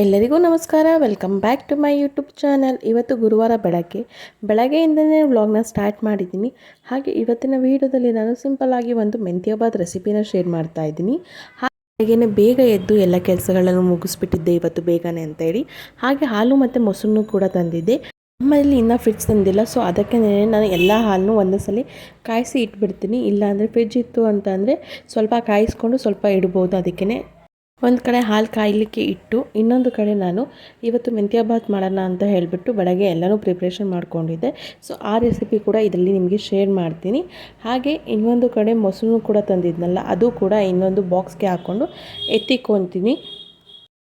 ಎಲ್ಲರಿಗೂ ನಮಸ್ಕಾರ. Welcome back to my YouTube channel ಇವತ್ತು ಗುರುವಾರ ಬೆಳಗ್ಗೆ. ಬೆಳಗ್ಗೆಯಿಂದನೇ ವ್ಲಾಗ್ನ ಸ್ಟಾರ್ಟ್ ಮಾಡಿದ್ದೀನಿ. ಹಾಗೆ ಇವತ್ತಿನ ವೀಡಿಯೋದಲ್ಲಿ ನಾನು ಸಿಂಪಲ್ ಆಗಿ ಒಂದು ಮೆಂತ್ಯಾಬಾದ್ ರೆಸಿಪಿನ ಶೇರ್ ಮಾಡ್ತಾ ಇದ್ದೀನಿ. ಹಾಗೆಯೇ ಬೇಗ ಎದ್ದು ಎಲ್ಲ ಕೆಲಸಗಳನ್ನು ಮುಗಿಸ್ಬಿಟ್ಟಿದ್ದೆ ಇವತ್ತು ಬೇಗನೆ ಅಂತೇಳಿ. ಹಾಗೆ ಹಾಲು ಮತ್ತು ಮೊಸರನ್ನು ಕೂಡ ತಂದಿದ್ದೆ. ನಮ್ಮಲ್ಲಿ ಇನ್ನೂ ಫ್ರಿಡ್ಜ್ ತಂದಿಲ್ಲ ಸೊ ಅದಕ್ಕೆ ನಾನು ಎಲ್ಲ ಹಾಲನ್ನು ಒಂದೇ ಸಲ ಕಾಯಿಸಿ ಇಟ್ಬಿಡ್ತೀನಿ. ಇಲ್ಲಾಂದರೆ ಫ್ರಿಡ್ಜ್ ಇತ್ತು ಅಂತ ಸ್ವಲ್ಪ ಕಾಯಿಸ್ಕೊಂಡು ಸ್ವಲ್ಪ ಇಡ್ಬೋದು. ಅದಕ್ಕೇ ಒಂದು ಕಡೆ ಹಾಲು ಕಾಯಲಿಕ್ಕೆ ಇಟ್ಟು, ಇನ್ನೊಂದು ಕಡೆ ನಾನು ಇವತ್ತು ಮೆಂತ್ಯ ಬಾತ್ ಮಾಡೋಣ ಅಂತ ಹೇಳಿಬಿಟ್ಟು ಬೆಳಗ್ಗೆ ಎಲ್ಲನೂ ಪ್ರಿಪ್ರೇಷನ್ ಮಾಡ್ಕೊಂಡಿದ್ದೆ. ಸೊ ಆ ರೆಸಿಪಿ ಕೂಡ ಇದರಲ್ಲಿ ನಿಮಗೆ ಶೇರ್ ಮಾಡ್ತೀನಿ. ಹಾಗೆ ಇನ್ನೊಂದು ಕಡೆ ಮೊಸರು ಕೂಡ ತಂದಿದ್ನಲ್ಲ, ಅದು ಕೂಡ ಇನ್ನೊಂದು ಬಾಕ್ಸ್ಗೆ ಹಾಕ್ಕೊಂಡು ಎತ್ತಿಕೊತೀನಿ.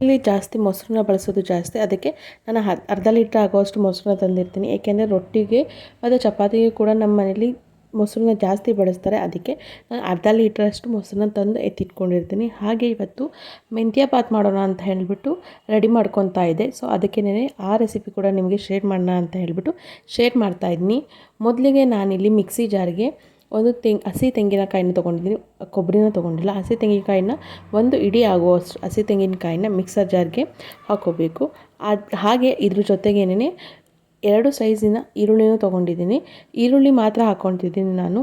ಇಲ್ಲಿ ಜಾಸ್ತಿ ಮೊಸರನ್ನ ಬಳಸೋದು ಜಾಸ್ತಿ, ಅದಕ್ಕೆ ನಾನು ಅರ್ಧ ಲೀಟ್ರ್ ಆಗೋಷ್ಟು ಮೊಸರನ್ನ ತಂದಿರ್ತೀನಿ. ಏಕೆಂದರೆ ರೊಟ್ಟಿಗೆ ಮತ್ತು ಚಪಾತಿಗೆ ಕೂಡ ನಮ್ಮ ಮನೇಲಿ ಮೊಸರನ್ನ ಜಾಸ್ತಿ ಬಳಸ್ತಾರೆ. ಅದಕ್ಕೆ ನಾನು ಅರ್ಧ ಲೀಟ್ರಷ್ಟು ಮೊಸರನ್ನ ತಂದು ಎತ್ತಿಟ್ಕೊಂಡಿರ್ತೀನಿ. ಹಾಗೆ ಇವತ್ತು ಮೆಂತ್ಯ ಬಾತ್ ಮಾಡೋಣ ಅಂತ ಹೇಳಿಬಿಟ್ಟು ರೆಡಿ ಮಾಡ್ಕೊತಾ ಇದ್ದೆ. ಸೊ, ಅದಕ್ಕೇ ಆ ರೆಸಿಪಿ ಕೂಡ ನಿಮಗೆ ಶೇರ್ ಮಾಡೋಣ ಅಂತ ಹೇಳಿಬಿಟ್ಟು ಶೇರ್ ಮಾಡ್ತಾಯಿದ್ದೀನಿ ಮೊದಲಿಗೆ ನಾನಿಲ್ಲಿ ಮಿಕ್ಸಿ ಜಾರ್ಗೆ ಒಂದು ತೆಂಗ್ ಹಸಿ ತೆಂಗಿನಕಾಯಿನ ತೊಗೊಂಡಿದ್ದೀನಿ. ಕೊಬ್ಬರಿನ ತೊಗೊಂಡಿಲ್ಲ. ಹಸಿ ತೆಂಗಿನಕಾಯಿನ ಒಂದು ಇಡೀ ಆಗುವಷ್ಟು, ಹಸಿ ತೆಂಗಿನಕಾಯಿನ ಮಿಕ್ಸರ್ ಜಾರ್ಗೆ ಹಾಕೋಬೇಕು ಅದು, ಹಾಗೆ ಇದ್ರ ಜೊತೆಗೇನೆ ಎರಡು ಸೈಜಿನ ಈರುಳ್ಳಿನೂ ತೊಗೊಂಡಿದ್ದೀನಿ. ಈರುಳ್ಳಿ ಮಾತ್ರ ಹಾಕ್ಕೊತಿದ್ದೀನಿ ನಾನು.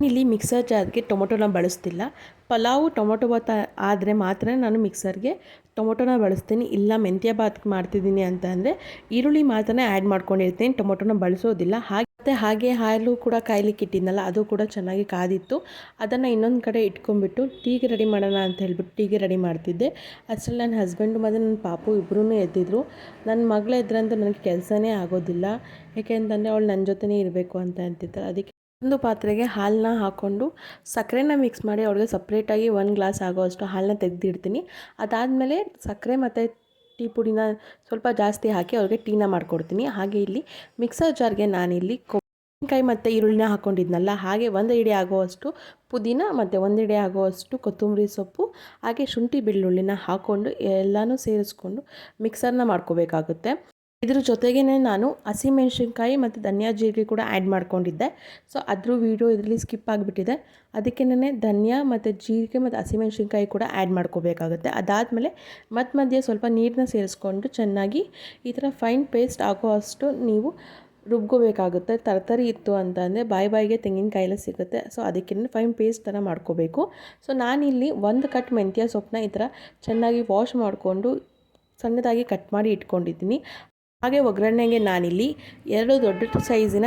ಇಲ್ಲಿ ಮಿಕ್ಸರ್ ಜಾರ್ಗೆ ಟೊಮೊಟೊನ ಬಳಸ್ತಿಲ್ಲ. ಪಲಾವು ಟೊಮೊಟೊ ಬಾತ್ ಆದರೆ ಮಾತ್ರ ನಾನು ಮಿಕ್ಸರ್ಗೆ ಟೊಮೊಟೊನ ಬಳಸ್ತೀನಿ. ಇಲ್ಲ ಮೆಂತ್ಯ ಬಾತ್ ಮಾಡ್ತಿದ್ದೀನಿ ಅಂತ ಅಂದರೆ ಈರುಳ್ಳಿ ಮಾತ್ರ ಆ್ಯಡ್ ಮಾಡ್ಕೊಂಡಿರ್ತೀನಿ. ಟೊಮೊಟೊನ ಬಳಸೋದಿಲ್ಲ. ಹಾಗೆ ಮತ್ತು ಹಾಗೆ ಹಾಲು ಕೂಡ ಕಾಯ್ಲಿಕ್ಕೆ ಇಟ್ಟಿದ್ನಲ್ಲ, ಅದು ಕೂಡ ಚೆನ್ನಾಗಿ ಕಾದಿತ್ತು. ಅದನ್ನು ಇನ್ನೊಂದು ಕಡೆ ಇಟ್ಕೊಂಡ್ಬಿಟ್ಟು ಟೀಗೆ ರೆಡಿ ಮಾಡೋಣ ಅಂತ ಹೇಳ್ಬಿಟ್ಟು ಟೀಗೆ ರೆಡಿ ಮಾಡ್ತಿದ್ದೆ. ಅಷ್ಟರಲ್ಲಿ ನನ್ನ ಹಸ್ಬೆಂಡು ಮತ್ತು ನನ್ನ ಪಾಪು ಇಬ್ಬರೂ ಎದ್ದಿದ್ರು. ನನ್ನ ಮಗಳು ಎದ್ರಂತೂ ನನಗೆ ಕೆಲಸನೇ ಆಗೋದಿಲ್ಲ. ಯಾಕೆಂತಂದರೆ ಅವಳು ನನ್ನ ಜೊತೆನೇ ಇರಬೇಕು ಅಂತ ಅಂತಿದ್ದಾರೆ ಅದಕ್ಕೆ ಒಂದು ಪಾತ್ರೆಗೆ ಹಾಲನ್ನ ಹಾಕ್ಕೊಂಡು ಸಕ್ಕರೆನ ಮಿಕ್ಸ್ ಮಾಡಿ, ಅವಳಿಗೆ ಸಪ್ರೇಟಾಗಿ ಒಂದು ಗ್ಲಾಸ್ ಆಗೋವಷ್ಟು ಹಾಲನ್ನ ತೆಗೆದಿಡ್ತೀನಿ. ಅದಾದಮೇಲೆ ಸಕ್ಕರೆ ಮತ್ತು ಟೀ ಪುಡಿನ ಸ್ವಲ್ಪ ಜಾಸ್ತಿ ಹಾಕಿ ಅವ್ರಿಗೆ ಟೀನ ಮಾಡಿಕೊಡ್ತೀನಿ. ಹಾಗೆ ಇಲ್ಲಿ ಮಿಕ್ಸರ್ ಜಾರ್ಗೆ ನಾನಿಲ್ಲಿ ಕೊಬ್ಬರಿಕಾಯಿ ಮತ್ತು ಈರುಳ್ಳಿನ ಹಾಕ್ಕೊಂಡಿದ್ನಲ್ಲ ಹಾಗೆ ಒಂದು ಇಡೆ ಆಗುವಷ್ಟು ಪುದೀನ ಮತ್ತು ಒಂದು ಇಡೆ ಆಗುವಷ್ಟು ಕೊತ್ತಂಬರಿ ಸೊಪ್ಪು, ಹಾಗೆ ಶುಂಠಿ ಬೆಳ್ಳುಳ್ಳಿನ ಹಾಕ್ಕೊಂಡು ಎಲ್ಲನೂ ಸೇರಿಸ್ಕೊಂಡು ಮಿಕ್ಸರ್ನ ಮಾಡ್ಕೋಬೇಕಾಗುತ್ತೆ. ಇದ್ರ ಜೊತೆಗೇ ನಾನು ಹಸಿಮೆಣ್ಸಿನ್ಕಾಯಿ ಮತ್ತು ಧನಿಯಾ ಜೀರಿಗೆ ಕೂಡ ಆ್ಯಡ್ ಮಾಡ್ಕೊಂಡಿದ್ದೆ. ಸೊ ಅದ್ರ ವೀಡಿಯೋ ಇದರಲ್ಲಿ ಸ್ಕಿಪ್ ಆಗಿಬಿಟ್ಟಿದೆ. ಅದಕ್ಕೆ ಧನಿಯಾ ಮತ್ತು ಜೀರಿಗೆ ಮತ್ತು ಹಸಿಮೆಣ್ಸಿನ್ಕಾಯಿ ಕೂಡ ಆ್ಯಡ್ ಮಾಡ್ಕೋಬೇಕಾಗುತ್ತೆ. ಅದಾದಮೇಲೆ ಮಧ್ಯ ಮಧ್ಯೆ ಸ್ವಲ್ಪ ನೀರನ್ನ ಸೇರಿಸ್ಕೊಂಡು ಚೆನ್ನಾಗಿ ಈ ಥರ ಫೈನ್ ಪೇಸ್ಟ್ ಆಗೋ ಅಷ್ಟು ನೀವು ರುಬ್ಕೋಬೇಕಾಗುತ್ತೆ. ತರತರಿ ಇತ್ತು ಅಂತಂದರೆ ಬಾಯಿ ಬಾಯಿಗೆ ತೆಂಗಿನಕಾಯಿಲ್ಲ ಸಿಗುತ್ತೆ. ಸೊ ಅದಕ್ಕೆ ಫೈನ್ ಪೇಸ್ಟ್ ಥರ ಮಾಡ್ಕೋಬೇಕು. ಸೊ ನಾನಿಲ್ಲಿ ಒಂದು ಕಟ್ ಮೆಂತ್ಯ ಸೊಪ್ಪನ್ನ ಈ ಥರ ಚೆನ್ನಾಗಿ ವಾಶ್ ಮಾಡಿಕೊಂಡು ಸಣ್ಣದಾಗಿ ಕಟ್ ಮಾಡಿ ಇಟ್ಕೊಂಡಿದ್ದೀನಿ. ಹಾಗೆ ಒಗ್ಗರಣೆಗೆ ನಾನಿಲ್ಲಿ ಎರಡು ದೊಡ್ಡ ಸೈಜಿನ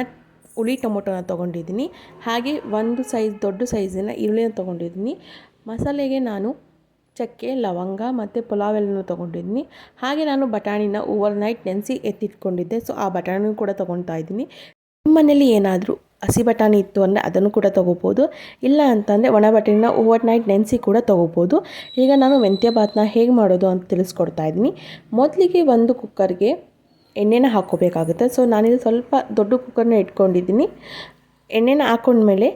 ಹುಳಿ ಟೊಮೊಟೊನ ತೊಗೊಂಡಿದ್ದೀನಿ. ಹಾಗೆ ಒಂದು ಸೈಜ್ ದೊಡ್ಡ ಸೈಜಿನ ಈರುಳ್ಳಿನ ತೊಗೊಂಡಿದ್ದೀನಿ. ಮಸಾಲೆಗೆ ನಾನು ಚಕ್ಕೆ, ಲವಂಗ ಮತ್ತು ಪುಲಾವ್ ಎಲ್ಲನೂ ತೊಗೊಂಡಿದ್ದೀನಿ. ಹಾಗೆ ನಾನು ಬಟಾಣಿನ ಓವರ್ ನೈಟ್ ನೆನೆಸಿ ಎತ್ತಿಟ್ಕೊಂಡಿದ್ದೆ. ಸೊ ಆ ಬಟಾಣಿನೂ ಕೂಡ ತೊಗೊಳ್ತಾ ಇದ್ದೀನಿ. ನಿಮ್ಮ ಮನೇಲಿ ಏನಾದರೂ ಹಸಿ ಬಟಾಣಿ ಇತ್ತು ಅಂದರೆ ಅದನ್ನು ಕೂಡ ತೊಗೋಬೋದು. ಇಲ್ಲ ಅಂತಂದರೆ ಒಣ ಬಟಾಣಿನ ಓವರ್ ನೈಟ್ ನೆನೆಸಿ ಕೂಡ ತೊಗೋಬೋದು. ಈಗ ನಾನು ಮೆಂತ್ಯ ಭಾತ್ನ ಹೇಗೆ ಮಾಡೋದು ಅಂತ ತಿಳಿಸ್ಕೊಡ್ತಾ ಇದ್ದೀನಿ. ಮೊದಲಿಗೆ ಒಂದು ಕುಕ್ಕರ್ಗೆ ಎಣ್ಣೆನ ಹಾಕ್ಕೋಬೇಕಾಗುತ್ತೆ. ಸೊ ನಾನಿಲ್ಲಿ ಸ್ವಲ್ಪ ದೊಡ್ಡ ಕುಕ್ಕರ್ನ ಇಟ್ಕೊಂಡಿದ್ದೀನಿ. ಎಣ್ಣೆನ ಹಾಕೊಂಡ್ಮೇಲೆ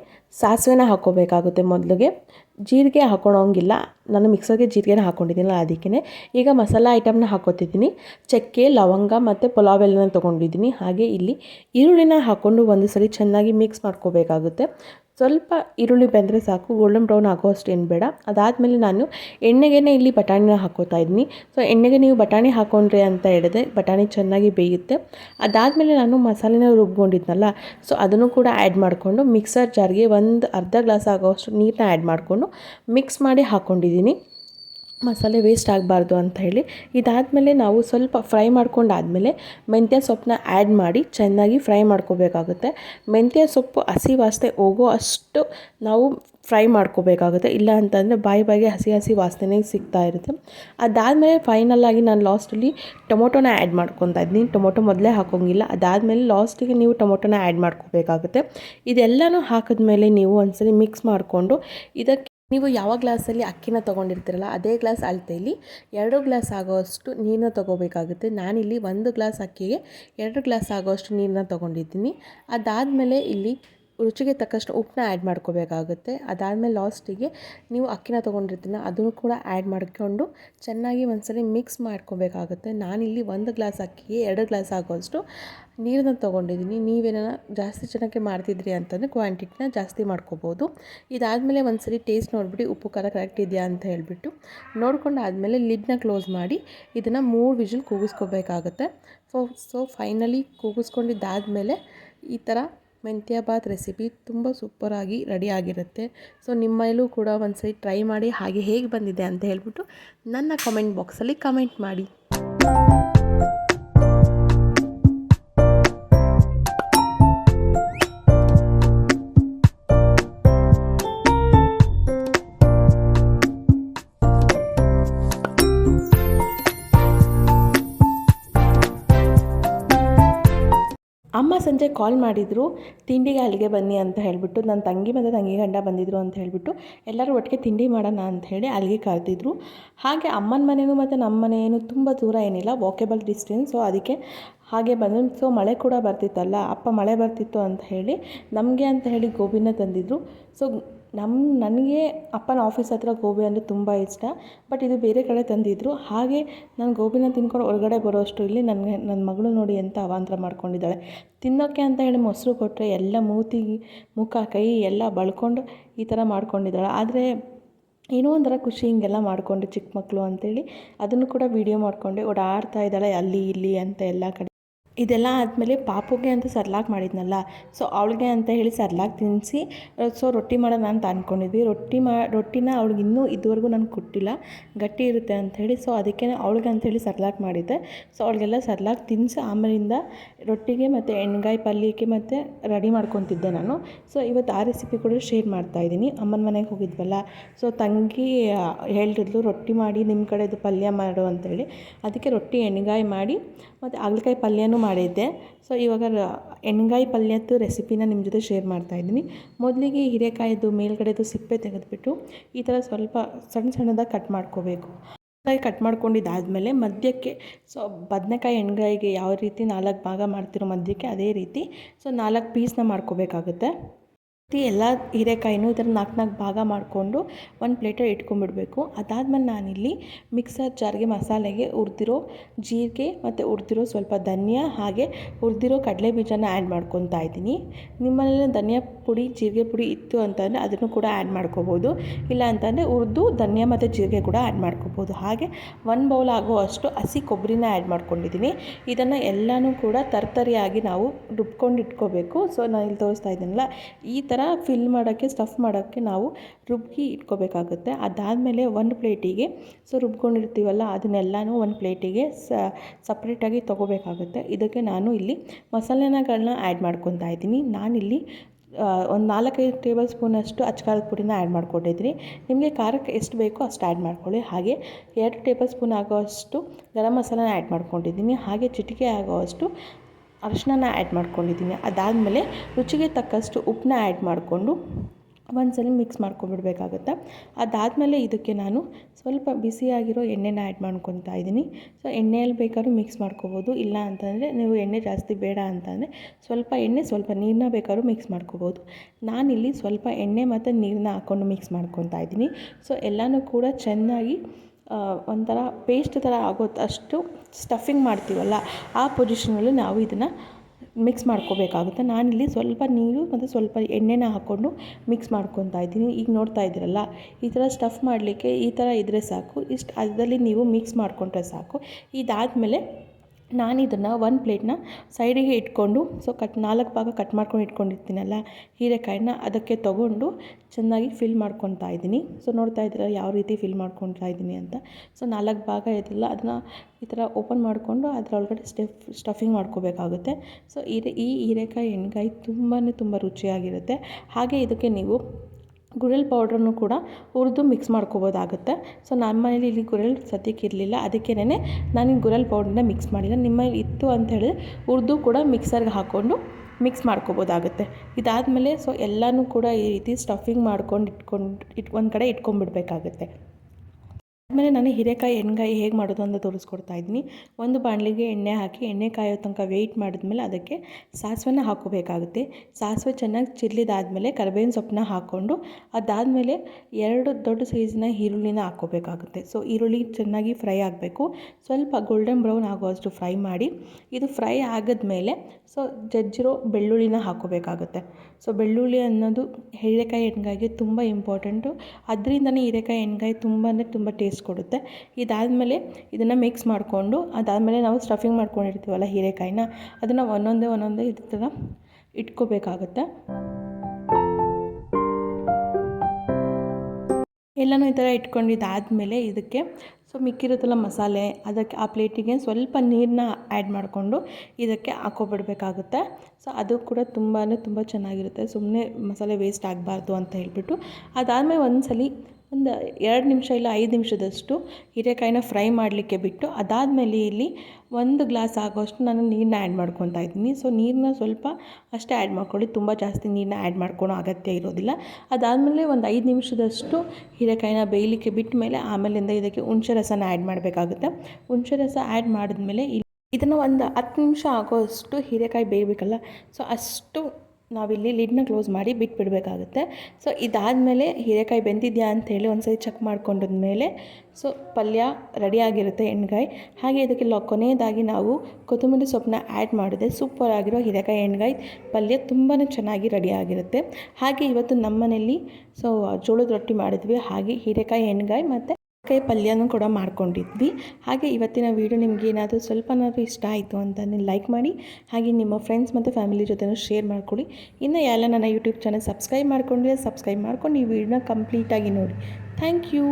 ಸಾಸಿವೆನ ಹಾಕ್ಕೋಬೇಕಾಗುತ್ತೆ ಮೊದಲಿಗೆ. ಜೀರಿಗೆ ಹಾಕೊಳೋಂಗಿಲ್ಲ. ನಾನು ಮಿಕ್ಸರ್ಗೆ ಜೀರಿಗೆನ ಹಾಕ್ಕೊಂಡಿದ್ದೀನಲ್ಲ ಅದಕ್ಕೇ ಈಗ ಮಸಾಲ ಐಟಮ್ನ ಹಾಕೋತಿದ್ದೀನಿ ಚಕ್ಕೆ, ಲವಂಗ ಮತ್ತು ಪಲಾವ್ ಎಲ್ಲನ ತೊಗೊಂಡಿದ್ದೀನಿ. ಹಾಗೆ ಇಲ್ಲಿ ಈರುಳ್ಳಿನ ಹಾಕ್ಕೊಂಡು ಒಂದು ಸರಿ ಚೆನ್ನಾಗಿ ಮಿಕ್ಸ್ ಮಾಡ್ಕೋಬೇಕಾಗುತ್ತೆ. ಸ್ವಲ್ಪ ಈರುಳ್ಳಿ ಬೆಂದರೆ ಸಾಕು, ಗೋಲ್ಡನ್ ಬ್ರೌನ್ ಆಗೋಷ್ಟು ಏನು ಬೇಡ. ಅದಾದಮೇಲೆ ನಾನು ಎಣ್ಣೆಗೆ ಇಲ್ಲಿ ಬಟಾಣಿನ ಹಾಕೋತಾ ಇದ್ದೀನಿ. ಸೊ ಎಣ್ಣೆಗೆ ನೀವು ಬಟಾಣಿ ಹಾಕೊಂಡ್ರಿ ಅಂತ ಹೇಳಿದೆ ಬಟಾಣಿ ಚೆನ್ನಾಗಿ ಬೇಯುತ್ತೆ. ಅದಾದಮೇಲೆ ನಾನು ಮಸಾಲೆನ ರುಬ್ಕೊಂಡಿದ್ನಲ್ಲ ಸೊ ಅದನ್ನು ಕೂಡ ಆ್ಯಡ್ ಮಾಡಿಕೊಂಡು ಮಿಕ್ಸರ್ ಜಾರ್ಗೆ ಒಂದು ಅರ್ಧ ಗ್ಲಾಸ್ ಆಗೋಷ್ಟು ನೀರನ್ನ ಆ್ಯಡ್ ಮಾಡಿಕೊಂಡು ಮಿಕ್ಸ್ ಮಾಡಿ ಹಾಕ್ಕೊಂಡಿದ್ದೀನಿ ಮಸಾಲೆ ವೇಸ್ಟ್ ಆಗಬಾರ್ದು ಅಂತ ಹೇಳಿ ಇದಾದಮೇಲೆ ನಾವು ಸ್ವಲ್ಪ ಫ್ರೈ ಮಾಡ್ಕೊಂಡಾದಮೇಲೆ ಮೆಂತ್ಯ ಸೊಪ್ಪನ್ನ ಆ್ಯಡ್ ಮಾಡಿ ಚೆನ್ನಾಗಿ ಫ್ರೈ ಮಾಡ್ಕೋಬೇಕಾಗುತ್ತೆ. ಮೆಂತ್ಯ ಸೊಪ್ಪು ಹಸಿ ವಾಸನೆ ಹೋಗೋ ಅಷ್ಟು ನಾವು ಫ್ರೈ ಮಾಡ್ಕೋಬೇಕಾಗುತ್ತೆ. ಇಲ್ಲ ಅಂತಂದರೆ ಬಾಯಿ ಬಾಯಿಗೆ ಹಸಿ ಹಸಿ ವಾಸನೆ ಸಿಗ್ತಾ ಇರುತ್ತೆ. ಅದಾದಮೇಲೆ ಫೈನಲ್ಲಾಗಿ ನಾನು ಲಾಸ್ಟಲ್ಲಿ ಟೊಮೊಟೊನ ಆ್ಯಡ್ ಮಾಡ್ಕೊತಾ ಇದ್ದೀನಿ. ಟೊಮೊಟೊ ಮೊದಲೇ ಹಾಕೋಂಗಿಲ್ಲ. ಅದಾದಮೇಲೆ ಲಾಸ್ಟಿಗೆ ನೀವು ಟೊಮೊಟೊನ ಆ್ಯಡ್ ಮಾಡ್ಕೋಬೇಕಾಗುತ್ತೆ. ಇದೆಲ್ಲನೂ ಹಾಕಿದ್ಮೇಲೆ ನೀವು ಒಂದ್ಸರಿ ಮಿಕ್ಸ್ ಮಾಡಿಕೊಂಡು ಇದಕ್ಕೆ ನೀವು ಯಾವ ಗ್ಲಾಸಲ್ಲಿ ಅಕ್ಕಿನ ತೊಗೊಂಡಿರ್ತೀರಲ್ಲ, ಅದೇ ಗ್ಲಾಸ್ ಅಳತೆಯಲ್ಲಿ ಎರಡು ಗ್ಲಾಸ್ ಆಗೋಷ್ಟು ನೀರನ್ನ ತೊಗೋಬೇಕಾಗುತ್ತೆ. ನಾನಿಲ್ಲಿ ಒಂದು ಗ್ಲಾಸ್ ಅಕ್ಕಿಗೆ ಎರಡು ಗ್ಲಾಸ್ ಆಗೋಷ್ಟು ನೀರನ್ನ ತೊಗೊಂಡಿದ್ದೀನಿ. ಅದಾದಮೇಲೆ ಇಲ್ಲಿ ರುಚಿಗೆ ತಕ್ಕಷ್ಟು ಉಪ್ಪನ್ನ ಆ್ಯಡ್ ಮಾಡ್ಕೋಬೇಕಾಗುತ್ತೆ. ಅದಾದಮೇಲೆ ಲಾಸ್ಟಿಗೆ ನೀವು ಅಕ್ಕಿನ ತೊಗೊಂಡಿರ್ತೀನ ಅದನ್ನು ಕೂಡ ಆ್ಯಡ್ ಮಾಡಿಕೊಂಡು ಚೆನ್ನಾಗಿ ಒಂದ್ಸಲಿ ಮಿಕ್ಸ್ ಮಾಡ್ಕೋಬೇಕಾಗುತ್ತೆ. ನಾನಿಲ್ಲಿ ಒಂದು ಗ್ಲಾಸ್ ಅಕ್ಕಿಗೆ ಎರಡು ಗ್ಲಾಸ್ ಆಗೋಷ್ಟು ನೀರನ್ನು ತೊಗೊಂಡಿದ್ದೀನಿ. ನೀವೇನ ಜಾಸ್ತಿ ಜನಕ್ಕೆ ಮಾಡ್ತಿದ್ರಿ ಅಂತಂದರೆ ಕ್ವಾಂಟಿಟಿನ ಜಾಸ್ತಿ ಮಾಡ್ಕೋಬೋದು. ಇದಾದಮೇಲೆ ಒಂದ್ಸರಿ ಟೇಸ್ಟ್ ನೋಡಿಬಿಟ್ಟು ಉಪ್ಪು ಖಾರ ಕರೆಕ್ಟ್ ಇದೆಯಾ ಅಂತ ಹೇಳಿಬಿಟ್ಟು. ನೋಡ್ಕೊಂಡು ಆದಮೇಲೆ ಲಿಡ್ನ ಕ್ಲೋಸ್ ಮಾಡಿ ಇದನ್ನು ಮೂರು ವಿಷಲ್ ಕೂಗಿಸ್ಕೋಬೇಕಾಗುತ್ತೆ. ಸೊ ಸೊ ಫೈನಲಿ ಕೂಗಿಸ್ಕೊಂಡಿದ್ದಾದಮೇಲೆ ಈ ಥರ ಮೆಂತ್ಯ ಬಾತ್ ರೆಸಿಪಿ ತುಂಬ ಸೂಪರಾಗಿ ರೆಡಿ ಆಗಿರುತ್ತೆ. ಸೊ ನಿಮ್ಮಲ್ಲೂ ಕೂಡ ಒಂದ್ಸರಿ ಟ್ರೈ ಮಾಡಿ ಹಾಗೆ ಹೇಗೆ ಬಂದಿದೆ ಅಂತ ಹೇಳ್ಬಿಟ್ಟು ನನ್ನ ಕಮೆಂಟ್ ಬಾಕ್ಸಲ್ಲಿ ಕಮೆಂಟ್ ಮಾಡಿ. ಕಾಲ್ ಮಾಡಿದರು ತಿಂಡಿಗೆ ಅಲ್ಲಿಗೆ ಬನ್ನಿ ಅಂತ ಹೇಳಿಬಿಟ್ಟು, ನನ್ನ ತಂಗಿ ಮತ್ತು ತಂಗಿ ಗಂಡ ಬಂದಿದ್ದರು ಅಂತ ಹೇಳಿಬಿಟ್ಟು, ಎಲ್ಲರೂ ಒಟ್ಟಿಗೆ ತಿಂಡಿ ಮಾಡೋಣ ಅಂತ ಹೇಳಿ ಅಲ್ಲಿಗೆ ಕರೆದಿದ್ರು. ಹಾಗೆ ಅಮ್ಮನ ಮನೆಯೂ ಮತ್ತು ನಮ್ಮ ಮನೆಯೂ ತುಂಬ ದೂರ ಏನಿಲ್ಲ ವಾಕೆಬಲ್ ಡಿಸ್ಟೆನ್ಸ್ ಸೊ ಅದಕ್ಕೆ ಹಾಗೆ ಬಂದು ಸೊ ಮಳೆ ಕೂಡ ಬರ್ತಿತ್ತಲ್ಲ, ಅಪ್ಪ ಮಳೆ ಬರ್ತಿತ್ತು ಅಂತ ಹೇಳಿ ನಮಗೆ ಅಂತ ಹೇಳಿ ಗೋಬಿನ ತಂದಿದ್ದರು ಸೊ ನಮ್ಮ ನನಗೆ ಅಪ್ಪನ ಆಫೀಸ್ ಹತ್ರ ಗೋಬಿ ಅಂದರೆ ತುಂಬ ಇಷ್ಟ. ಬಟ್ ಇದು ಬೇರೆ ಕಡೆ ತಂದಿದ್ದರು ಹಾಗೆ ನಾನು ಗೋಬಿನ ತಿನ್ಕೊಂಡು ಹೊರಗಡೆ ಬರೋಷ್ಟು ಇಲ್ಲಿ ನನಗೆ ನನ್ನ ಮಗಳು ನೋಡಿ ಅಂತ ಅವಾಂತರ ಮಾಡ್ಕೊಂಡಿದ್ದಾಳೆ. ತಿನ್ನೋಕ್ಕೆ ಅಂತ ಹೇಳಿ ಮೊಸರು ಕೊಟ್ಟರೆ ಎಲ್ಲ ಮೂತಿ, ಮುಖ, ಕೈ ಎಲ್ಲ ಬಳ್ಕೊಂಡು ಈ ಥರ ಮಾಡ್ಕೊಂಡಿದ್ದಾಳೆ. ಆದರೆ ಏನೋ ಒಂಥರ ಖುಷಿ ಹಿಂಗೆಲ್ಲ ಮಾಡಿಕೊಂಡು ಚಿಕ್ಕ ಮಕ್ಕಳು ಅಂತೇಳಿ. ಅದನ್ನು ಕೂಡ ವೀಡಿಯೋ ಮಾಡಿಕೊಂಡೆ. ಓಡಾಡ್ತಾ ಇದ್ದಾಳೆ ಅಲ್ಲಿ, ಇಲ್ಲಿ ಅಂತ ಎಲ್ಲ ಕಡೆ. ಇದೆಲ್ಲ ಆದಮೇಲೆ ಪಾಪುಗೆ ಅಂತ ಸರ್ಲಾಕ್ ಮಾಡಿದ್ನಲ್ಲ ಸೊ ಅವಳಿಗೆ ಅಂತ ಹೇಳಿ ಸರ್ಲಾಕ್ ತಿನ್ನಿಸಿ ಸೊ ರೊಟ್ಟಿ ಮಾಡೋಣ ಅಂತ ಅಂದ್ಕೊಂಡಿದ್ವಿ ರೊಟ್ಟಿ ಮಾ, ರೊಟ್ಟಿನ ಅವಳಿಗೆ ಇನ್ನೂ ಇದುವರೆಗೂ ನಾನು ಕೊಟ್ಟಿಲ್ಲ, ಗಟ್ಟಿ ಇರುತ್ತೆ ಅಂತ ಹೇಳಿ ಸೊ ಅದಕ್ಕೆ ಅವಳಿಗೆ ಹೇಳಿ ಸರ್ಲಾಕ್ ಮಾಡಿದ್ದೆ. ಸೊ ಅವಳಿಗೆಲ್ಲ ಸರ್ಲಾಕ್ ತಿನ್ನಿಸಿ ಆಮೇಲಿಂದ ರೊಟ್ಟಿಗೆ ಮತ್ತು ಎಣ್ಗಾಯಿ ಪಲ್ಯಕ್ಕೆ ಮತ್ತು ರೆಡಿ ಮಾಡ್ಕೊತಿದ್ದೆ ನಾನು. ಸೊ ಇವತ್ತು ಆ ರೆಸಿಪಿ ಕೂಡ ಶೇರ್ ಮಾಡ್ತಾಯಿದ್ದೀನಿ ಅಮ್ಮನ ಮನೆಗೆ ಹೋಗಿದ್ವಲ್ಲ ಸೊ ತಂಗಿ ಹೇಳ್ತಿದ್ಲು ರೊಟ್ಟಿ ಮಾಡಿ ನಿಮ್ಮ ಕಡೆದು ಪಲ್ಯ ಮಾಡು ಅಂತೇಳಿ ಅದಕ್ಕೆ ರೊಟ್ಟಿ, ಎಣ್ಗಾಯಿ ಮಾಡಿ, ಮತ್ತು ಹಾಗಲಕಾಯಿ ಪಲ್ಯನೂ ಮಾಡಿದ್ದೆ. ಸೊ ಇವಾಗ ಎಣ್ಗಾಯಿ ಪಲ್ಯದ್ದು ರೆಸಿಪಿನ ನಿಮ್ಮ ಜೊತೆ ಶೇರ್ ಮಾಡ್ತಾಯಿದ್ದೀನಿ ಮೊದಲಿಗೆ ಹೀರೆಕಾಯಿದು, ಮೇಲ್ಗಡೆದು ಸಿಪ್ಪೆ ತೆಗೆದುಬಿಟ್ಟು ಈ ಥರ ಸ್ವಲ್ಪ ಸಣ್ಣ ಸಣ್ಣದಾಗಿ ಕಟ್ ಮಾಡ್ಕೋಬೇಕು. ಕಟ್ ಮಾಡ್ಕೊಂಡಿದ್ದಾದಮೇಲೆ ಮಧ್ಯಕ್ಕೆ ಸೊ ಬದನೆಕಾಯಿ ಎಣ್ಗಾಯಿಗೆ ಯಾವ ರೀತಿ ನಾಲ್ಕು ಭಾಗ ಮಾಡ್ತಿರೋ ಮಧ್ಯಕ್ಕೆ ಅದೇ ರೀತಿ ಸೊ ನಾಲ್ಕು ಪೀಸ್ನ ಮಾಡ್ಕೋಬೇಕಾಗುತ್ತೆ. ಎಲ್ಲ ಹೀರೆಕಾಯಿನೂ ಈ ನಾಲ್ಕು ನಾಲ್ಕು ಭಾಗ ಮಾಡಿಕೊಂಡು ಒಂದು ಪ್ಲೇಟಲ್ಲಿ ಇಟ್ಕೊಂಡ್ಬಿಡಬೇಕು. ಅದಾದ್ಮೇಲೆ ನಾನಿಲ್ಲಿ ಮಿಕ್ಸರ್ ಜಾರ್ಗೆ ಮಸಾಲೆಗೆ ಹುರಿದಿರೋ ಜೀರಿಗೆ ಮತ್ತು ಉರಿದಿರೋ ಸ್ವಲ್ಪ ಧನಿಯಾ ಹಾಗೆ ಹುರಿದಿರೋ ಕಡಲೆ ಬೀಜನ ಆ್ಯಡ್ ಮಾಡ್ಕೊತಾ ಇದ್ದೀನಿ. ನಿಮ್ಮಲ್ಲಿ ಧನಿಯಾ ಪುಡಿ, ಜೀರಿಗೆ ಪುಡಿ ಇತ್ತು ಅಂತಂದರೆ ಅದನ್ನು ಕೂಡ ಆ್ಯಡ್ ಮಾಡ್ಕೋಬೋದು. ಇಲ್ಲ ಅಂತಂದರೆ ಹುರಿದು ಧನಿಯಾ ಮತ್ತು ಜೀರಿಗೆ ಕೂಡ ಆ್ಯಡ್ ಮಾಡ್ಕೋಬೋದು. ಹಾಗೆ ಒಂದು ಬೌಲ್ ಆಗುವಷ್ಟು ಹಸಿ ಕೊಬ್ಬರಿನ ಆ್ಯಡ್ ಮಾಡ್ಕೊಂಡಿದ್ದೀನಿ. ಇದನ್ನು ಎಲ್ಲನೂ ಕೂಡ ತರ್ತರಿಯಾಗಿ ನಾವು ರುಬ್ಕೊಂಡು ಇಟ್ಕೋಬೇಕು. ಸೊ ನಾನು ಇಲ್ಲಿ ತೋರಿಸ್ತಾ ಇದ್ದೀನಲ್ಲ, ಈ ಥರ ಫಿಲ್ ಮಾಡೋಕ್ಕೆ ಸ್ಟಫ್ ಮಾಡೋಕ್ಕೆ ನಾವು ರುಬ್ಬಿ ಇಟ್ಕೋಬೇಕಾಗುತ್ತೆ. ಅದಾದಮೇಲೆ ಒಂದು ಪ್ಲೇಟಿಗೆ ಸೊ ರುಬ್ಕೊಂಡಿರ್ತೀವಲ್ಲ ಅದನ್ನೆಲ್ಲನೂ ಒಂದು ಪ್ಲೇಟಿಗೆ ಸಪ್ರೇಟಾಗಿ ತೊಗೋಬೇಕಾಗುತ್ತೆ. ಇದಕ್ಕೆ ನಾನು ಇಲ್ಲಿ ಮಸಾಲೆನಗಳನ್ನ ಆ್ಯಡ್ ಮಾಡ್ಕೊತಾ ಇದ್ದೀನಿ. ನಾನಿಲ್ಲಿ ಒಂದು ನಾಲ್ಕೈದು ಟೇಬಲ್ ಸ್ಪೂನಷ್ಟು ಅಚ್ಕಾರದ ಪುಡಿನ ಆ್ಯಡ್ ಮಾಡ್ಕೊಂಡಿದ್ದೀನಿ. ನಿಮಗೆ ಖಾರಕ್ಕೆ ಎಷ್ಟು ಬೇಕೋ ಅಷ್ಟು ಆ್ಯಡ್ ಮಾಡ್ಕೊಳ್ಳಿ. ಹಾಗೆ ಎರಡು ಟೇಬಲ್ ಸ್ಪೂನ್ ಆಗೋವಷ್ಟು ಗರಂ ಮಸಾಲಾನ ಆ್ಯಡ್ ಮಾಡ್ಕೊಂಡಿದ್ದೀನಿ. ಹಾಗೆ ಚಿಟಿಕೆ ಆಗೋವಷ್ಟು ಅರಿಶಿನ ಆ್ಯಡ್ ಮಾಡ್ಕೊಂಡಿದ್ದೀನಿ. ಅದಾದಮೇಲೆ ರುಚಿಗೆ ತಕ್ಕಷ್ಟು ಉಪ್ಪನ್ನ ಆ್ಯಡ್ ಮಾಡಿಕೊಂಡು ಒಂದ್ಸಲ ಮಿಕ್ಸ್ ಮಾಡ್ಕೊಬಿಡ್ಬೇಕಾಗುತ್ತೆ ಅದಾದಮೇಲೆ ಇದಕ್ಕೆ ನಾನು ಸ್ವಲ್ಪ ಬಿಸಿಯಾಗಿರೋ ಎಣ್ಣೆನ ಆ್ಯಡ್ ಮಾಡ್ಕೊತಾ ಇದ್ದೀನಿ. ಸೊ ಎಣ್ಣೆಯಲ್ಲಿ ಬೇಕಾದ್ರೂ ಮಿಕ್ಸ್ ಮಾಡ್ಕೋಬೋದು. ಇಲ್ಲ ಅಂತಂದರೆ ನೀವು ಎಣ್ಣೆ ಜಾಸ್ತಿ ಬೇಡ ಅಂತಂದರೆ ಸ್ವಲ್ಪ ಎಣ್ಣೆ, ಸ್ವಲ್ಪ ನೀರನ್ನ ಬೇಕಾದ್ರೂ ಮಿಕ್ಸ್ ಮಾಡ್ಕೋಬೋದು. ನಾನಿಲ್ಲಿ ಸ್ವಲ್ಪ ಎಣ್ಣೆ ಮತ್ತು ನೀರನ್ನ ಹಾಕ್ಕೊಂಡು ಮಿಕ್ಸ್ ಮಾಡ್ಕೊತಾ ಇದ್ದೀನಿ. ಸೊ ಎಲ್ಲನೂ ಕೂಡ ಚೆನ್ನಾಗಿ ಒಂಥರ ಪೇಸ್ಟ್ ಥರ ಆಗೋ ಅಷ್ಟು ಸ್ಟಫಿಂಗ್ ಮಾಡ್ತೀವಲ್ಲ, ಆ ಪೊಸಿಷನಲ್ಲಿ ನಾವು ಇದನ್ನು ಮಿಕ್ಸ್ ಮಾಡ್ಕೋಬೇಕಾಗುತ್ತೆ. ನಾನಿಲ್ಲಿ ಸ್ವಲ್ಪ ನೀರು ಮತ್ತು ಸ್ವಲ್ಪ ಎಣ್ಣೆನ ಹಾಕ್ಕೊಂಡು ಮಿಕ್ಸ್ ಮಾಡ್ಕೊತಾ ಇದ್ದೀನಿ. ಈಗ ನೋಡ್ತಾ ಇದ್ದೀರಲ್ಲ, ಈ ಥರ ಸ್ಟಫ್ ಮಾಡಲಿಕ್ಕೆ ಈ ಥರ ಇದ್ದರೆ ಸಾಕು. ಇಷ್ಟು ಅದರಲ್ಲಿ ನೀವು ಮಿಕ್ಸ್ ಮಾಡಿಕೊಂಡ್ರೆ ಸಾಕು. ಇದಾದಮೇಲೆ ನಾನು ಇದನ್ನು ಒಂದು ಪ್ಲೇಟ್ನ ಸೈಡಿಗೆ ಇಟ್ಕೊಂಡು ಸೊ ಕಟ್ ನಾಲ್ಕು ಭಾಗ ಕಟ್ ಮಾಡ್ಕೊಂಡು ಇಟ್ಕೊಂಡಿರ್ತೀನಲ್ಲ ಹೀರೆಕಾಯಿನ ಅದಕ್ಕೆ ತೊಗೊಂಡು ಚೆನ್ನಾಗಿ ಫಿಲ್ ಮಾಡ್ಕೊತಾ ಇದ್ದೀನಿ. ಸೊ ನೋಡ್ತಾ ಇದ್ದೀರ ಯಾವ ರೀತಿ ಫಿಲ್ ಮಾಡ್ಕೊತಾ ಇದ್ದೀನಿ ಅಂತ. ಸೊ ನಾಲ್ಕು ಭಾಗ ಇದೆಲ್ಲ ಅದನ್ನ ಈ ಥರ ಓಪನ್ ಮಾಡಿಕೊಂಡು ಅದರೊಳಗಡೆ ಸ್ಟೆಫ್ ಸ್ಟಫಿಂಗ್ ಮಾಡ್ಕೋಬೇಕಾಗುತ್ತೆ. ಸೊ ಈ ಈ ಹೀರೆಕಾಯಿ ಎಣ್ಗಾಯಿ ತುಂಬಾ ತುಂಬ ರುಚಿಯಾಗಿರುತ್ತೆ. ಹಾಗೆ ಇದಕ್ಕೆ ನೀವು ಗುರೆಲ್ ಪೌಡ್ರನ್ನು ಕೂಡ ಹುರಿದು ಮಿಕ್ಸ್ ಮಾಡ್ಕೋಬೋದಾಗುತ್ತೆ. ಸೊ ನಮ್ಮ ಮನೇಲಿ ಇಲ್ಲಿ ಗುರೆಲ್ ಸದ್ಯಕ್ಕೆ ಇರಲಿಲ್ಲ. ಅದಕ್ಕೇನೆ ನಾನು ಗುರೆಲ್ ಪೌಡ್ರನ್ನ ಮಿಕ್ಸ್ ಮಾಡಿಲ್ಲ. ನಿಮ್ಮ ಇತ್ತು ಅಂತ ಹೇಳಿದ್ರೆ ಹುರಿದು ಕೂಡ ಮಿಕ್ಸರ್ಗೆ ಹಾಕ್ಕೊಂಡು ಮಿಕ್ಸ್ ಮಾಡ್ಕೋಬೋದಾಗುತ್ತೆ. ಇದಾದಮೇಲೆ ಸೊ ಎಲ್ಲನೂ ಕೂಡ ಈ ರೀತಿ ಸ್ಟಫಿಂಗ್ ಮಾಡ್ಕೊಂಡು ಇಟ್ಕೊಂಡು, ಇಟ್, ಒಂದು ಕಡೆ ಇಟ್ಕೊಂಡ್ಬಿಡ್ಬೇಕಾಗುತ್ತೆ. ಆಮೇಲೆ ನಾನು ಹೀರೆಕಾಯಿ ಎಣ್ಗಾಯಿ ಹೇಗೆ ಮಾಡೋದು ಅಂತ ತೋರಿಸ್ಕೊಡ್ತಾ ಇದ್ದೀನಿ. ಒಂದು ಬಾಣಲಿಗೆ ಎಣ್ಣೆ ಹಾಕಿ, ಎಣ್ಣೆ ಕಾಯೋ ತನಕ ವೆಯ್ಟ್ ಮಾಡಿದ್ಮೇಲೆ ಅದಕ್ಕೆ ಸಾಸಿವೆನ ಹಾಕೋಬೇಕಾಗುತ್ತೆ ಸಾಸಿವೆ ಚೆನ್ನಾಗಿ ಚಿರ್ಲಿದಾದಮೇಲೆ ಕರಿಬೇವಿನ ಸೊಪ್ಪನ್ನ ಹಾಕ್ಕೊಂಡು, ಅದಾದಮೇಲೆ ಎರಡು ದೊಡ್ಡ ಸೈಜಿನ ಈರುಳ್ಳಿನ ಹಾಕ್ಕೋಬೇಕಾಗುತ್ತೆ. ಸೊ ಈರುಳ್ಳಿ ಚೆನ್ನಾಗಿ ಫ್ರೈ ಆಗಬೇಕು. ಸ್ವಲ್ಪ ಗೋಲ್ಡನ್ ಬ್ರೌನ್ ಆಗುವಷ್ಟು ಫ್ರೈ ಮಾಡಿ, ಇದು ಫ್ರೈ ಆಗಿದ್ಮೇಲೆ ಸೊ ಜಜ್ಜಿರೋ ಬೆಳ್ಳುಳ್ಳಿನ ಹಾಕೋಬೇಕಾಗುತ್ತೆ ಸೊ ಬೆಳ್ಳುಳ್ಳಿ ಅನ್ನೋದು ಹೀರೆಕಾಯಿ ಎಣ್ಗಾಯಿಗೆ ತುಂಬ ಇಂಪಾರ್ಟೆಂಟು ಅದರಿಂದನೇ ಹೀರೆಕಾಯಿ ಎಣ್ಗಾಯಿ ತುಂಬ ಅಂದರೆ ತುಂಬ ಟೇಸ್ಟ್ ಕೊಡುತ್ತೆ. ಇದಾದಮೇಲೆ ಇದನ್ನು ಮಿಕ್ಸ್ ಮಾಡಿಕೊಂಡು, ಅದಾದಮೇಲೆ ನಾವು ಸ್ಟಫಿಂಗ್ ಮಾಡ್ಕೊಂಡಿರ್ತೀವಲ್ಲ ಹೀರೆಕಾಯಿನ, ಅದನ್ನು ಒಂದೊಂದೇ ಒಂದೊಂದೇ ಇದ್ರ ಥರ ಇಟ್ಕೋಬೇಕಾಗುತ್ತೆ. ಎಲ್ಲನೂ ಈ ಥರ ಇಟ್ಕೊಂಡಿದ್ದಾದಮೇಲೆ ಇದಕ್ಕೆ ಸೊ, ಮಿಕ್ಕಿರುತ್ತಲ್ಲ ಮಸಾಲೆ, ಅದಕ್ಕೆ ಆ ಪ್ಲೇಟಿಗೆ ಸ್ವಲ್ಪ ನೀರನ್ನ ಆ್ಯಡ್ ಮಾಡಿಕೊಂಡು ಇದಕ್ಕೆ ಹಾಕೋಬಿಡ್ಬೇಕಾಗುತ್ತೆ. ಸೊ, ಅದು ಕೂಡ ತುಂಬಾ ತುಂಬ ಚೆನ್ನಾಗಿರುತ್ತೆ. ಸುಮ್ಮನೆ ಮಸಾಲೆ ವೇಸ್ಟ್ ಆಗಬಾರ್ದು ಅಂತ ಹೇಳಿಬಿಟ್ಟು. ಅದಾದಮೇಲೆ ಒಂದು ಸಲ ಒಂದು ಎರಡು ನಿಮಿಷ ಇಲ್ಲ ಐದು ನಿಮಿಷದಷ್ಟು ಹೀರೆಕಾಯಿನ ಫ್ರೈ ಮಾಡಲಿಕ್ಕೆ ಬಿಟ್ಟು ಅದಾದಮೇಲೆ ಇಲ್ಲಿ ಒಂದು ಗ್ಲಾಸ್ ಆಗೋಷ್ಟು ನಾನು ನೀರನ್ನ ಆ್ಯಡ್ ಮಾಡ್ಕೊತಾ ಇದ್ದೀನಿ. ಸೊ, ನೀರನ್ನ ಸ್ವಲ್ಪ ಅಷ್ಟೇ ಆ್ಯಡ್ ಮಾಡ್ಕೊಳ್ಳಿ. ತುಂಬ ಜಾಸ್ತಿ ನೀರನ್ನ ಆ್ಯಡ್ ಮಾಡ್ಕೊಳೋ ಅಗತ್ಯ ಇರೋದಿಲ್ಲ. ಅದಾದಮೇಲೆ ಒಂದು ಐದು ನಿಮಿಷದಷ್ಟು ಹೀರೆಕಾಯಿನ ಬೇಯಲಿಕ್ಕೆ ಬಿಟ್ಟ ಮೇಲೆ ಆಮೇಲಿಂದ ಇದಕ್ಕೆ ಹುಣಸೆ ರಸನ ಆ್ಯಡ್ ಮಾಡಬೇಕಾಗುತ್ತೆ. ಹುಣಸೆ ರಸ ಆ್ಯಡ್ ಮಾಡಿದ್ಮೇಲೆ ಇದನ್ನು ಒಂದು ಹತ್ತು ನಿಮಿಷ ಆಗೋಷ್ಟು ಹೀರೆಕಾಯಿ ಬೇಯಬೇಕಲ್ಲ. ಸೊ, ಅಷ್ಟು ನಾವಿಲ್ಲಿ ಲಿಡ್ನ ಕ್ಲೋಸ್ ಮಾಡಿ ಬಿಟ್ಬಿಡಬೇಕಾಗುತ್ತೆ. ಸೊ ಇದಾದಮೇಲೆ ಹೀರೆಕಾಯಿ ಬೆಂದಿದೆಯಾ ಅಂಥೇಳಿ ಒಂದು ಸರಿ ಚೆಕ್ ಮಾಡ್ಕೊಂಡಾದ್ಮೇಲೆ ಸೊ ಪಲ್ಯ ರೆಡಿಯಾಗಿರುತ್ತೆ ಎಣ್ಗಾಯಿ. ಹಾಗೆ ಇದಕ್ಕೆ ಲ, ಕೊನೆಯದಾಗಿ ನಾವು ಕೊತ್ತಂಬರಿ ಸೊಪ್ಪನ್ನ ಆ್ಯಡ್ ಮಾಡಿದೆ ಸೂಪರ್ ಆಗಿರೋ ಹೀರೆಕಾಯಿ ಎಣ್ಗಾಯಿ ಪಲ್ಯ ತುಂಬಾ ಚೆನ್ನಾಗಿ ರೆಡಿಯಾಗಿರುತ್ತೆ ಹಾಗೆ ಇವತ್ತು ನಮ್ಮ ಮನೇಲಿ ಸೊ ಜೋಳದ ರೊಟ್ಟಿ ಮಾಡಿದ್ವಿ. ಹಾಗೆ ಹೀರೆಕಾಯಿ ಎಣ್ಗಾಯಿ ಮತ್ತು ಕೈ ಪಲ್ಯನೂ ಕೂಡ ಮಾಡ್ಕೊಂಡಿದ್ವಿ. ಹಾಗೆ ಇವತ್ತಿನ ವೀಡಿಯೋ ನಿಮಗೆ ಏನಾದರೂ ಸ್ವಲ್ಪನಾದರೂ ಇಷ್ಟ ಆಯಿತು ಅಂತ ನೀವು ಲೈಕ್ ಮಾಡಿ, ಹಾಗೆ ನಿಮ್ಮ ಫ್ರೆಂಡ್ಸ್ ಮತ್ತು ಫ್ಯಾಮಿಲಿ ಜೊತೆನೂ ಶೇರ್ ಮಾಡ್ಕೊಳ್ಳಿ. ಇನ್ನು ಎಲ್ಲ ನನ್ನ ಯೂಟ್ಯೂಬ್ ಚಾನಲ್ ಸಬ್ಸ್ಕ್ರೈಬ್ ಮಾಡ್ಕೊಂಡ್ರೆ ಸಬ್ಸ್ಕ್ರೈಬ್ ಮಾಡ್ಕೊಂಡು ಈ ವಿಡಿಯೋನ ಕಂಪ್ಲೀಟಾಗಿ ನೋಡಿ. Thank you